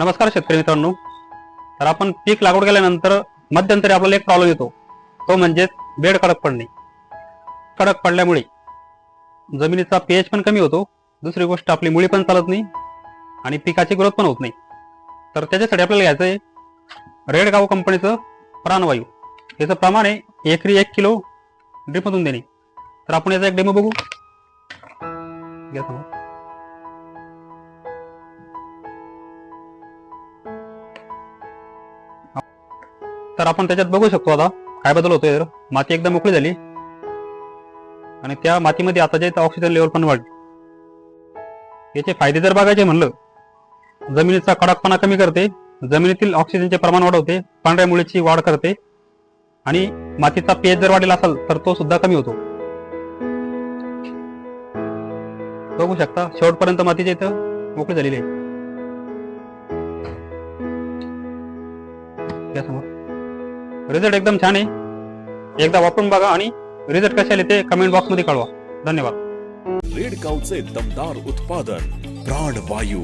नमस्कार शेतकरी मित्रांनो. तर आपण पीक लागवड केल्यानंतर मध्यंतरी आपल्याला एक प्रॉब्लेम येतो. तो म्हणजे बेड कडक पडणे. कडक पडल्यामुळे जमिनीचा पीएच पण कमी होतो. दुसरी गोष्ट आपली मुळी पण चालत नाही आणि पिकाची ग्रोथ पण होत नाही. तर त्याच्यासाठी आपल्याला घ्यायचं आहे रेडगाव कंपनीचं प्राणवायू. याचं प्रमाण आहे एकरी एक किलो ड्रिपमधून देणे. तर आपण याचा एक डेमो बघू. घ्या तर आपण त्याच्यात बघू शकतो आता काय बदल होतोय तर. माती एकदम मोकळी झाली. आणि त्या मातीमध्ये आता जे ऑक्सिजन लेवल पण वाढली. याचे फायदे जर बघायचे म्हणलं जमिनीचा कडकपणा कमी करते जमिनीतील ऑक्सिजनचे प्रमाण वाढवते पांढऱ्या मुळीची वाढ करते आणि मातीचा पेज जर वाढलेला असेल तर तो सुद्धा कमी होतो. बघू शकता शेवटपर्यंत मातीच्या इथं मोकळी झालेली आहे. या समोर. रिझल्ट एकदम छान आहे. एकदा वापरून बघा आणि रिझल्ट कसे आले ते कमेंट बॉक्समध्ये कळवा. धन्यवाद. रेड काउचे दमदार उत्पादन प्राणवायू.